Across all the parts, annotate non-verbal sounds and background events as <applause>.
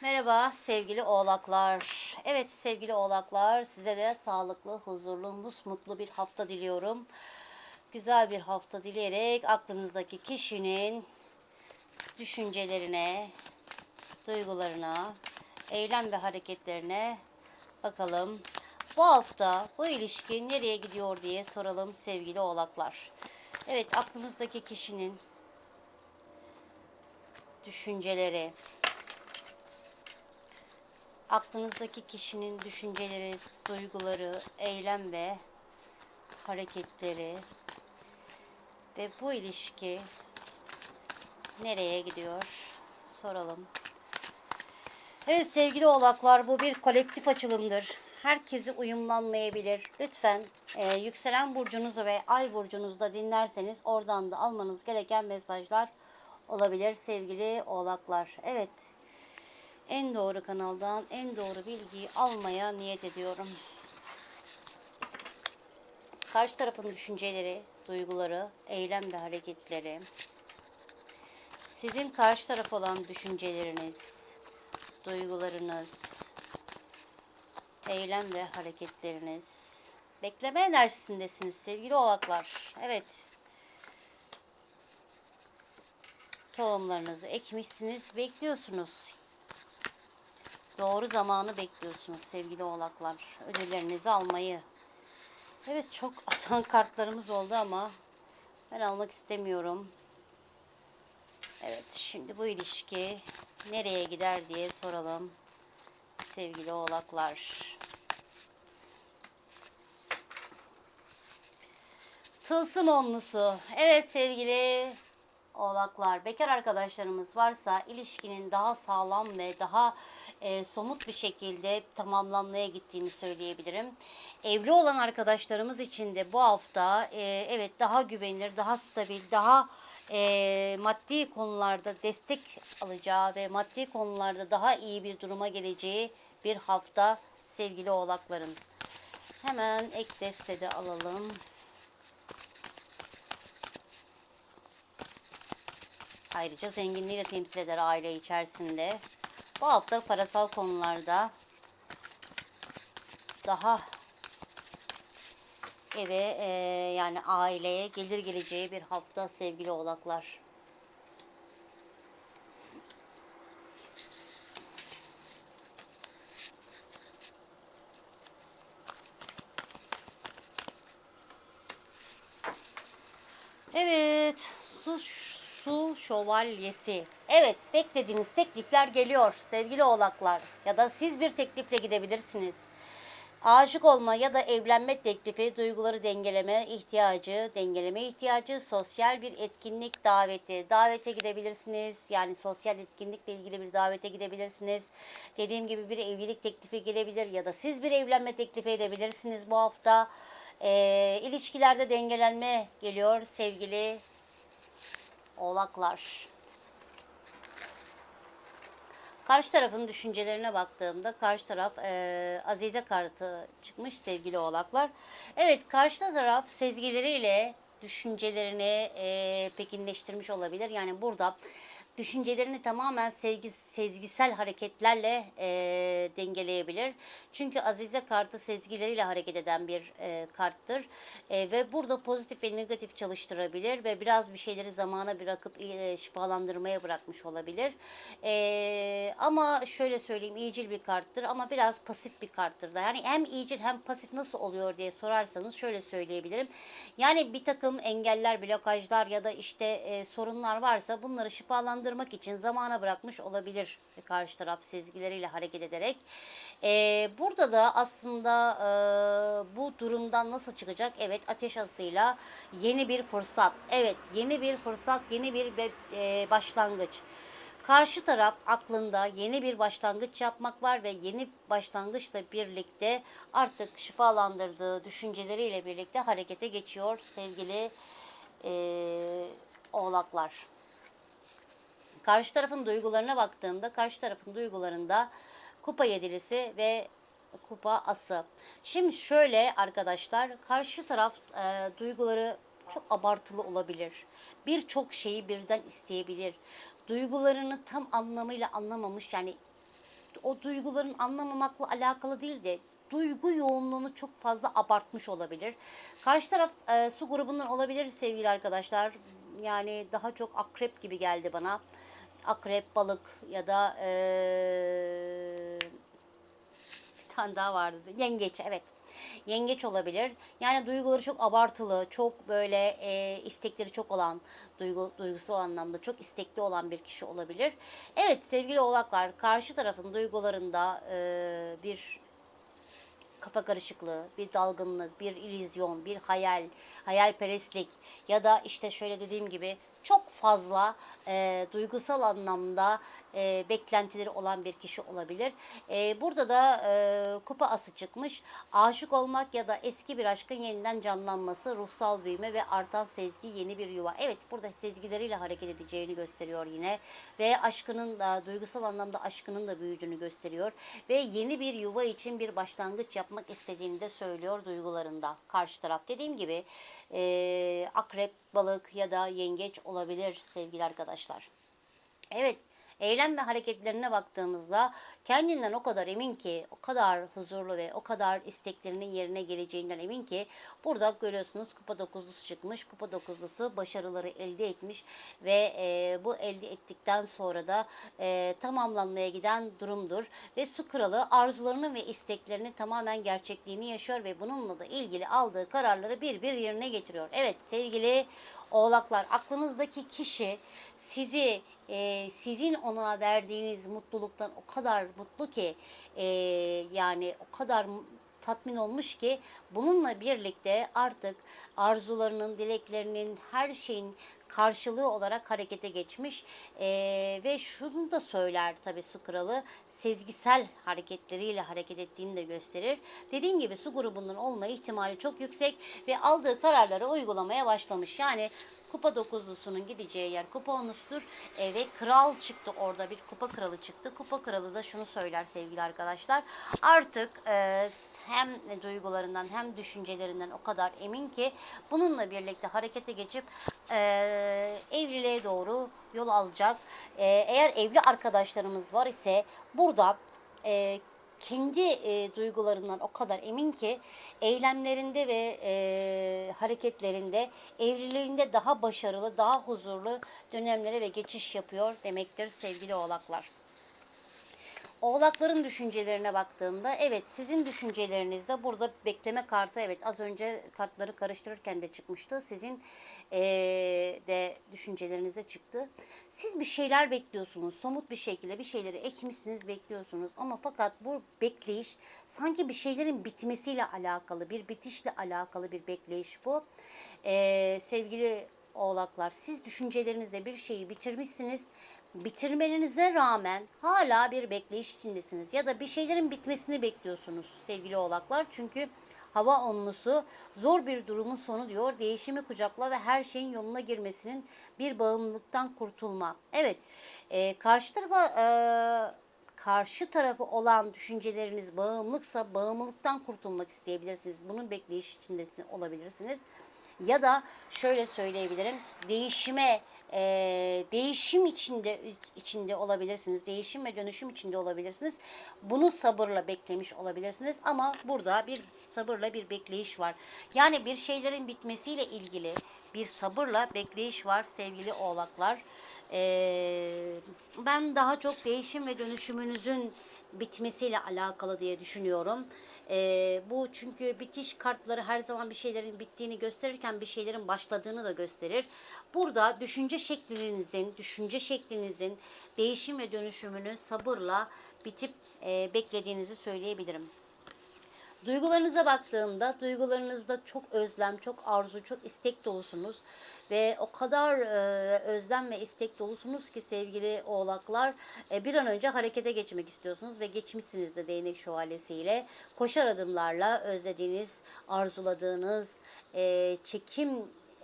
Merhaba sevgili oğlaklar. Evet sevgili oğlaklar size de sağlıklı, huzurlu, musmutlu bir hafta diliyorum. Güzel bir hafta dileyerek aklınızdaki kişinin düşüncelerine, duygularına, eylem ve hareketlerine bakalım. Bu hafta bu ilişki nereye gidiyor diye soralım sevgili oğlaklar. Evet aklınızdaki kişinin düşünceleri, aklınızdaki kişinin düşünceleri, duyguları, eylem ve hareketleri ve bu ilişki nereye gidiyor? Soralım. Evet sevgili oğlaklar bu bir kolektif açılımdır. Herkesi uyumlanmayabilir. Lütfen e, yükselen burcunuzu ve ay burcunuzda dinlerseniz oradan da almanız gereken mesajlar olabilir sevgili oğlaklar. Evet en doğru kanaldan en doğru bilgiyi almaya niyet ediyorum. Karşı tarafın düşünceleri, duyguları, eylem ve hareketleri, sizin karşı taraf olan düşünceleriniz, duygularınız, eylem ve hareketleriniz. Bekleme enerjisindesiniz sevgili oğlaklar. Evet. Tohumlarınızı ekmişsiniz, bekliyorsunuz. Doğru zamanı bekliyorsunuz sevgili oğlaklar. Ödüllerinizi almayı. Evet çok <laughs> atan kartlarımız oldu ama ben almak istemiyorum. Evet şimdi bu ilişki nereye gider diye soralım. Sevgili oğlaklar. Tılsım onlusu. Evet sevgili oğlaklar. Bekar arkadaşlarımız varsa ilişkinin daha sağlam ve daha e, somut bir şekilde tamamlanmaya gittiğini söyleyebilirim. Evli olan arkadaşlarımız için de bu hafta e, evet daha güvenilir, daha stabil, daha e, maddi konularda destek alacağı ve maddi konularda daha iyi bir duruma geleceği bir hafta sevgili oğlakların. Hemen ek destede alalım. Ayrıca zenginliği de temsil eder aile içerisinde. Bu hafta parasal konularda daha eve e, yani aileye gelir geleceği bir hafta sevgili oğlaklar. Evet, su su şövalyesi. Evet, beklediğiniz teklifler geliyor sevgili oğlaklar. Ya da siz bir teklifle gidebilirsiniz. Aşık olma ya da evlenme teklifi, duyguları dengeleme ihtiyacı, dengeleme ihtiyacı, sosyal bir etkinlik daveti. Davete gidebilirsiniz. Yani sosyal etkinlikle ilgili bir davete gidebilirsiniz. Dediğim gibi bir evlilik teklifi gelebilir ya da siz bir evlenme teklifi edebilirsiniz bu hafta. Ee, ilişkilerde dengelenme geliyor sevgili oğlaklar. Karşı tarafın düşüncelerine baktığımda karşı taraf e, Azize kartı çıkmış sevgili oğlaklar. Evet karşı taraf sezgileriyle düşüncelerini e, pekinleştirmiş olabilir. Yani burada düşüncelerini tamamen sevgi, sezgisel hareketlerle e, dengeleyebilir. Çünkü Azize kartı sezgileriyle hareket eden bir e, karttır. E, ve burada pozitif ve negatif çalıştırabilir ve biraz bir şeyleri zamana bırakıp e, şifalandırmaya bırakmış olabilir. E, ama şöyle söyleyeyim iyicil bir karttır ama biraz pasif bir karttır da. Yani hem iyicil hem pasif nasıl oluyor diye sorarsanız şöyle söyleyebilirim. Yani bir takım engeller, blokajlar ya da işte e, sorunlar varsa bunları şifalandırmak için zamana bırakmış olabilir karşı taraf sezgileriyle hareket ederek. Ee, burada da aslında e, bu durumdan nasıl çıkacak? Evet ateş asıyla yeni bir fırsat. Evet yeni bir fırsat, yeni bir e, başlangıç. Karşı taraf aklında yeni bir başlangıç yapmak var ve yeni başlangıçla birlikte artık şifalandırdığı düşünceleriyle birlikte harekete geçiyor sevgili e, oğlaklar. Karşı tarafın duygularına baktığımda karşı tarafın duygularında kupa yedilisi ve kupa ası. Şimdi şöyle arkadaşlar karşı taraf e, duyguları çok abartılı olabilir. Birçok şeyi birden isteyebilir. Duygularını tam anlamıyla anlamamış yani o duyguların anlamamakla alakalı değil de duygu yoğunluğunu çok fazla abartmış olabilir. Karşı taraf e, su grubundan olabilir sevgili arkadaşlar. Yani daha çok akrep gibi geldi bana. Akrep, balık ya da e, bir tane daha vardı. Yengeç evet. Yengeç olabilir. Yani duyguları çok abartılı, çok böyle e, istekleri çok olan, duygu, duygusal anlamda çok istekli olan bir kişi olabilir. Evet sevgili oğlaklar karşı tarafın duygularında e, bir kafa karışıklığı, bir dalgınlık, bir illüzyon, bir hayal, hayalperestlik ya da işte şöyle dediğim gibi çok fazla e, duygusal anlamda e, beklentileri olan bir kişi olabilir. E, burada da e, kupa ası çıkmış. Aşık olmak ya da eski bir aşkın yeniden canlanması, ruhsal büyüme ve artan sezgi yeni bir yuva. Evet burada sezgileriyle hareket edeceğini gösteriyor yine. Ve aşkının da duygusal anlamda aşkının da büyüdüğünü gösteriyor. Ve yeni bir yuva için bir başlangıç yapmak istediğini de söylüyor duygularında. Karşı taraf dediğim gibi e, akrep, balık ya da yengeç olabilir sevgili arkadaşlar. Evet, eylem ve hareketlerine baktığımızda kendinden o kadar emin ki, o kadar huzurlu ve o kadar isteklerinin yerine geleceğinden emin ki burada görüyorsunuz kupa dokuzlusu çıkmış. Kupa dokuzlusu başarıları elde etmiş ve e, bu elde ettikten sonra da e, tamamlanmaya giden durumdur. Ve su kralı arzularını ve isteklerini tamamen gerçekliğini yaşıyor ve bununla da ilgili aldığı kararları bir bir yerine getiriyor. Evet sevgili Oğlaklar aklınızdaki kişi sizi e, sizin ona verdiğiniz mutluluktan o kadar mutlu ki e, yani o kadar tatmin olmuş ki bununla birlikte artık arzularının, dileklerinin, her şeyin karşılığı olarak harekete geçmiş Ee, ve şunu da söyler tabii su kralı sezgisel hareketleriyle hareket ettiğini de gösterir. Dediğim gibi su grubundan olma ihtimali çok yüksek ve aldığı kararları uygulamaya başlamış. Yani kupa dokuzlusunun gideceği yer kupa onusudur Ee, ve kral çıktı orada bir kupa kralı çıktı. Kupa kralı da şunu söyler sevgili arkadaşlar artık e, hem duygularından hem düşüncelerinden o kadar emin ki bununla birlikte harekete geçip e, evliliğe doğru yol alacak. E, eğer evli arkadaşlarımız var ise burada e, kendi e, duygularından o kadar emin ki eylemlerinde ve e, hareketlerinde evliliğinde daha başarılı, daha huzurlu dönemlere ve geçiş yapıyor demektir sevgili oğlaklar. Oğlakların düşüncelerine baktığımda evet sizin düşüncelerinizde burada bekleme kartı evet az önce kartları karıştırırken de çıkmıştı. Sizin eee, de düşüncelerinize çıktı. Siz bir şeyler bekliyorsunuz. Somut bir şekilde bir şeyleri ekmişsiniz bekliyorsunuz. Ama fakat bu bekleyiş sanki bir şeylerin bitmesiyle alakalı bir bitişle alakalı bir bekleyiş bu. Eee, sevgili oğlaklar siz düşüncelerinizde bir şeyi bitirmişsiniz bitirmenize rağmen hala bir bekleyiş içindesiniz ya da bir şeylerin bitmesini bekliyorsunuz sevgili oğlaklar. Çünkü hava onlusu zor bir durumun sonu diyor. Değişimi kucakla ve her şeyin yoluna girmesinin bir bağımlılıktan kurtulma. Evet e, karşı tarafa e, karşı tarafı olan düşünceleriniz bağımlılıksa bağımlılıktan kurtulmak isteyebilirsiniz. Bunun bekleyiş içinde olabilirsiniz. Ya da şöyle söyleyebilirim. Değişime e, değişim içinde içinde olabilirsiniz. Değişim ve dönüşüm içinde olabilirsiniz. Bunu sabırla beklemiş olabilirsiniz ama burada bir sabırla bir bekleyiş var. Yani bir şeylerin bitmesiyle ilgili bir sabırla bekleyiş var sevgili oğlaklar. Ee, ben daha çok değişim ve dönüşümünüzün bitmesiyle alakalı diye düşünüyorum. Ee, bu çünkü bitiş kartları her zaman bir şeylerin bittiğini gösterirken bir şeylerin başladığını da gösterir. Burada düşünce şeklinizin, düşünce şeklinizin değişim ve dönüşümünü sabırla bitip e, beklediğinizi söyleyebilirim. Duygularınıza baktığımda duygularınızda çok özlem, çok arzu, çok istek dolusunuz. Ve o kadar e, özlem ve istek dolusunuz ki sevgili oğlaklar e, bir an önce harekete geçmek istiyorsunuz ve geçmişsiniz de değnek şövalyesiyle. Koşar adımlarla özlediğiniz, arzuladığınız, e, çekim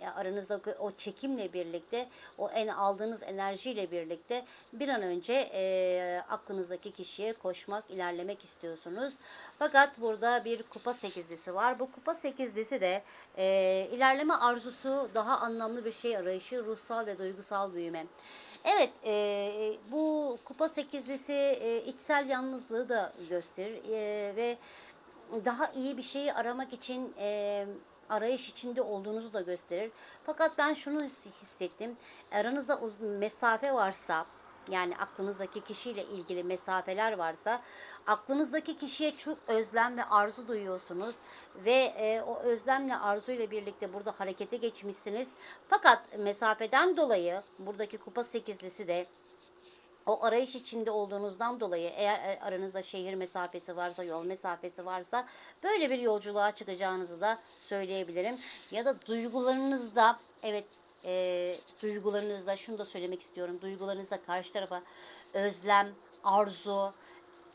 e, aranızdaki o çekimle birlikte, o en aldığınız enerjiyle birlikte bir an önce e, aklınızdaki kişiye koşmak, ilerlemek istiyorsunuz. Fakat burada bir kupa sekizlisi var. Bu kupa sekizlisi de e, ilerleme arzusu, daha anlamlı bir şey arayışı, ruhsal ve duygusal büyüme. Evet, e, bu kupa sekizlisi e, içsel yalnızlığı da gösterir e, ve daha iyi bir şeyi aramak için e, arayış içinde olduğunuzu da gösterir. Fakat ben şunu his- hissettim. Aranızda mesafe varsa yani aklınızdaki kişiyle ilgili mesafeler varsa aklınızdaki kişiye çok özlem ve arzu duyuyorsunuz ve e, o özlemle arzuyla birlikte burada harekete geçmişsiniz. Fakat mesafeden dolayı buradaki kupa sekizlisi de o arayış içinde olduğunuzdan dolayı eğer aranızda şehir mesafesi varsa, yol mesafesi varsa böyle bir yolculuğa çıkacağınızı da söyleyebilirim. Ya da duygularınızda evet e, duygularınızda şunu da söylemek istiyorum. Duygularınızda karşı tarafa özlem, arzu,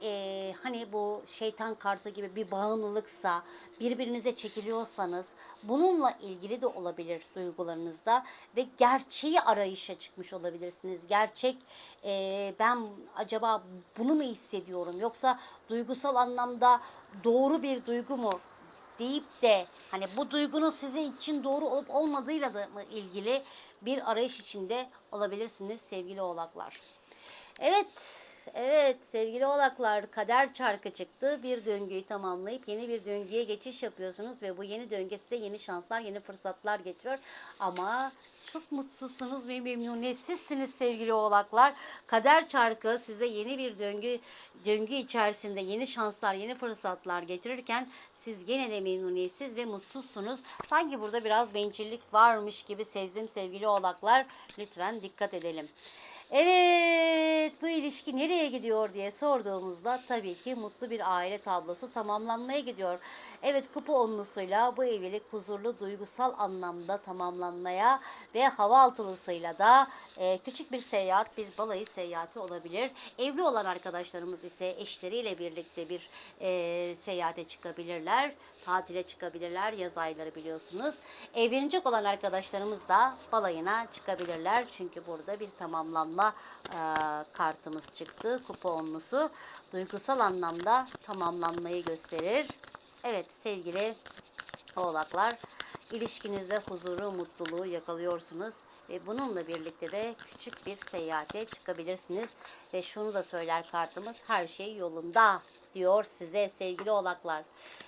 e, hani bu şeytan kartı gibi bir bağımlılıksa, birbirinize çekiliyorsanız bununla ilgili de olabilir duygularınızda ve gerçeği arayışa çıkmış olabilirsiniz. Gerçek e, ben acaba bunu mu hissediyorum yoksa duygusal anlamda doğru bir duygu mu deyip de hani bu duygunun sizin için doğru olup olmadığıyla da ilgili bir arayış içinde olabilirsiniz sevgili oğlaklar. Evet, evet sevgili oğlaklar kader çarkı çıktı. Bir döngüyü tamamlayıp yeni bir döngüye geçiş yapıyorsunuz ve bu yeni döngü size yeni şanslar, yeni fırsatlar getiriyor. Ama çok mutsuzsunuz ve memnuniyetsizsiniz sevgili oğlaklar. Kader çarkı size yeni bir döngü döngü içerisinde yeni şanslar, yeni fırsatlar getirirken siz gene de memnuniyetsiz ve mutsuzsunuz. Sanki burada biraz bencillik varmış gibi sezdim sevgili oğlaklar. Lütfen dikkat edelim. Evet bu ilişki nereye gidiyor diye sorduğumuzda tabii ki mutlu bir aile tablosu tamamlanmaya gidiyor. Evet kupa onlusuyla bu evlilik huzurlu duygusal anlamda tamamlanmaya ve hava altılısıyla da e, küçük bir seyahat bir balayı seyahati olabilir. Evli olan arkadaşlarımız ise eşleriyle birlikte bir e, seyahate çıkabilirler. Tatile çıkabilirler yaz ayları biliyorsunuz. Evlenecek olan arkadaşlarımız da balayına çıkabilirler. Çünkü burada bir tamamlanma e, kartımız çıktı. Kupa onlusu. Duygusal anlamda tamamlanmayı gösterir. Evet sevgili oğlaklar ilişkinizde huzuru, mutluluğu yakalıyorsunuz. Ve bununla birlikte de küçük bir seyahate çıkabilirsiniz. Ve şunu da söyler kartımız her şey yolunda diyor size sevgili oğlaklar.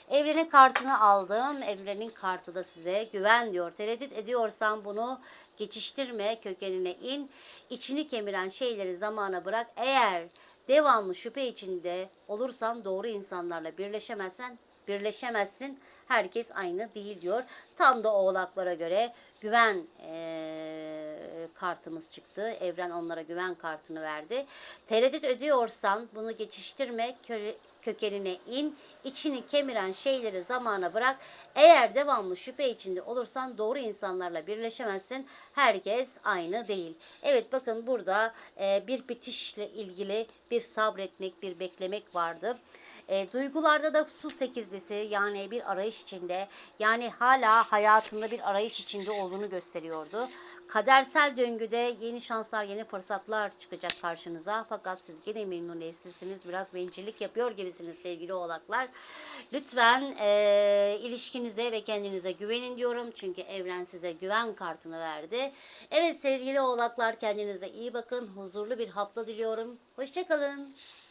Evrenin kartını aldım. Evrenin kartı da size güven diyor. Tereddüt ediyorsan bunu geçiştirme kökenine in. İçini kemiren şeyleri zamana bırak. Eğer devamlı şüphe içinde olursan doğru insanlarla birleşemezsen birleşemezsin. Herkes aynı değil diyor. Tam da oğlaklara göre güven eee, kartımız çıktı. Evren onlara güven kartını verdi. Tereddüt ediyorsan bunu geçiştirme, köre- kökenine in, içini kemiren şeyleri zamana bırak. Eğer devamlı şüphe içinde olursan doğru insanlarla birleşemezsin. Herkes aynı değil. Evet bakın burada e, bir bitişle ilgili bir sabretmek, bir beklemek vardı. E, duygularda da su sekizlisi yani bir arayış içinde yani hala hayatında bir arayış içinde olduğunu gösteriyordu. Kadersel döngüde yeni şanslar, yeni fırsatlar çıkacak karşınıza. Fakat siz gene memnuniyetsizsiniz. Biraz bencillik yapıyor gibisiniz sevgili oğlaklar. Lütfen e, ilişkinize ve kendinize güvenin diyorum. Çünkü evren size güven kartını verdi. Evet sevgili oğlaklar kendinize iyi bakın. Huzurlu bir hafta diliyorum. 不。